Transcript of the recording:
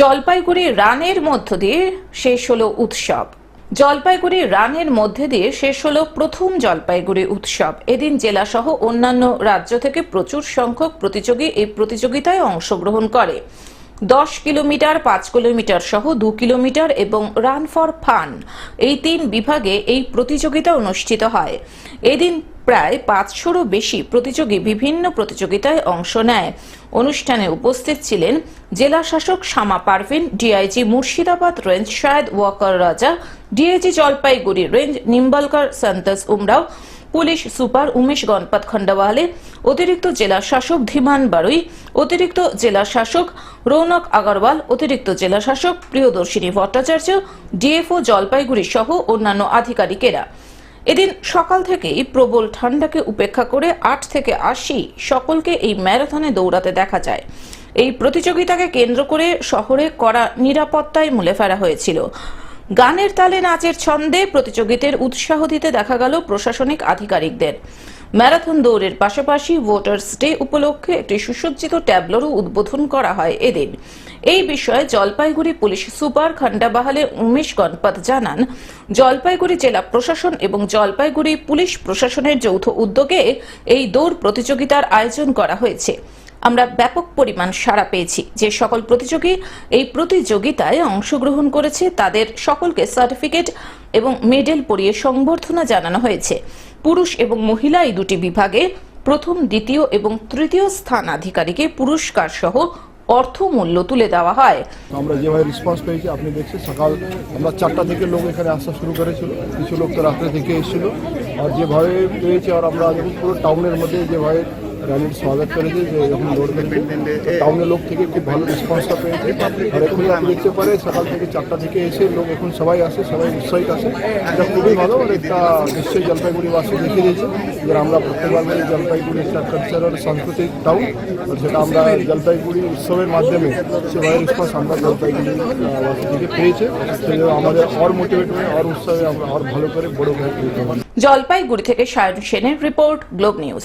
জলপাইগুড়ি রানের মধ্য দিয়ে শেষ হলো উৎসব। জলপাইগুড়ি রানের মধ্যে দিয়ে শেষ হলো প্রথম জলপাইগুড়ি উৎসব। এদিন জেলাসহ অন্যান্য রাজ্য থেকে প্রচুর সংখ্যক প্রতিযোগী এই প্রতিযোগিতায় অংশগ্রহণ করে। দশ কিলোমিটার, পাঁচ কিলোমিটার সহ দু কিলোমিটার এবং রান ফর ফান এই তিন বিভাগে এই প্রতিযোগিতা অনুষ্ঠিত হয়। এদিন প্রায় পাঁচশোরও বেশি প্রতিযোগী বিভিন্ন প্রতিযোগিতায় অংশ নেয়। অনুষ্ঠানে উপস্থিত ছিলেন জেলা শাসক Shama Parvin, DIG Murshidabad range Sayed Waqar Raja, DIG Jalpaiguri range Nimbalkar Santosh Umrao, police super Umesh Ganpat Khandawale অতিরিক্ত জেলা শাসক ধীমান বারুই, অতিরিক্ত জেলা শাসক রৌনক আগরওয়াল, অতিরিক্ত জেলা শাসক প্রিয়দর্শিনী ভট্টাচার্য, ডিএফও জলপাইগুড়ি সহ অন্যান্য আধিকারিকেরা। এদিন সকাল থেকেই প্রবল ঠান্ডাকে উপেক্ষা করে আট থেকে আশি সকলকে এই ম্যারাথনে দৌড়াতে দেখা যায়। এই প্রতিযোগিতাকে কেন্দ্র করে শহরে করা নিরাপত্তায় মুলে ফেরা হয়েছিল। গানের তালে নাচের ছন্দে প্রতিযোগিতার উৎসাহ দিতে দেখা গেল প্রশাসনিক আধিকারিকদের। ম্যারাথন দৌড়ের পাশাপাশি ভোটার্স ডে উপলক্ষে একটি সুসজ্জিত ট্যাবলোরও উদ্বোধন করা হয় এদিন। এই বিষয়ে জলপাইগুড়ি পুলিশ সুপার খান্ডাবাহালে উমেশ গণপত জানান, জলপাইগুড়ি জেলা প্রশাসন এবং জলপাইগুড়ি পুলিশ প্রশাসনের যৌথ উদ্যোগে এই দৌড় প্রতিযোগিতার আয়োজন করা হয়েছে। আমরা ব্যাপক পরিমাণ সাড়া পেয়েছি। যে সকল প্রতিযোগী এই প্রতিযোগিতায় অংশগ্রহণ করেছে, তাদের সকলকে সার্টিফিকেট এবং মেডেল পরিয়ে সংবর্ধনা জানানো হয়েছে। পুরুষ এবং মহিলা এই দুটি বিভাগে প্রথম, দ্বিতীয় এবং তৃতীয় স্থান আধিকারীকে পুরস্কার সহ অর্থ মূল্য তুলে দেওয়া হয়। আমরা যেভাবে রেসপন্স পেয়েছি, আপনি দেখছেন, সকাল আমরা চারটা থেকে লোক এখানে আসা শুরু করেছিল, কিছু লোক তো রাত্রে থেকে এসেছিল। আর যেভাবে পেয়েছি, আর আমরা পুরো টাউনের মধ্যে যেভাবে র্যালির স্বাগত করেছি যে যখন দৌড় টাউনের লোক থেকে খুব ভালো রেসপন্সটা পেয়েছে। আর এখন আপনি দেখতে পারে, সকাল থেকে চারটা থেকে এসে লোক এখন সবাই আসে, সবাই উৎসাহিত আসে। এটা খুবই ভালো, আর একটা নিশ্চয়ই জলপাইগুড়িবাসী দেখিয়ে দিয়েছে। যে আমরা প্রত্যেকবার বলি জলপাইগুড়ি একটা কালচারাল সাংস্কৃতিক টাউন সেটা আমরা জলপাইগুড়ি উৎসবের মাধ্যমে সেভাবে রেসপন্স আমরা জলপাইগুড়ি থেকে পেয়েছে। সেই আমাদের আর মোটিভেট হয়ে, আর উৎসবে আমরা আর ভালো করে বড় করে জলপাইগুড়ি থেকে সায়ন সেনের রিপোর্ট গ্লোব নিউজ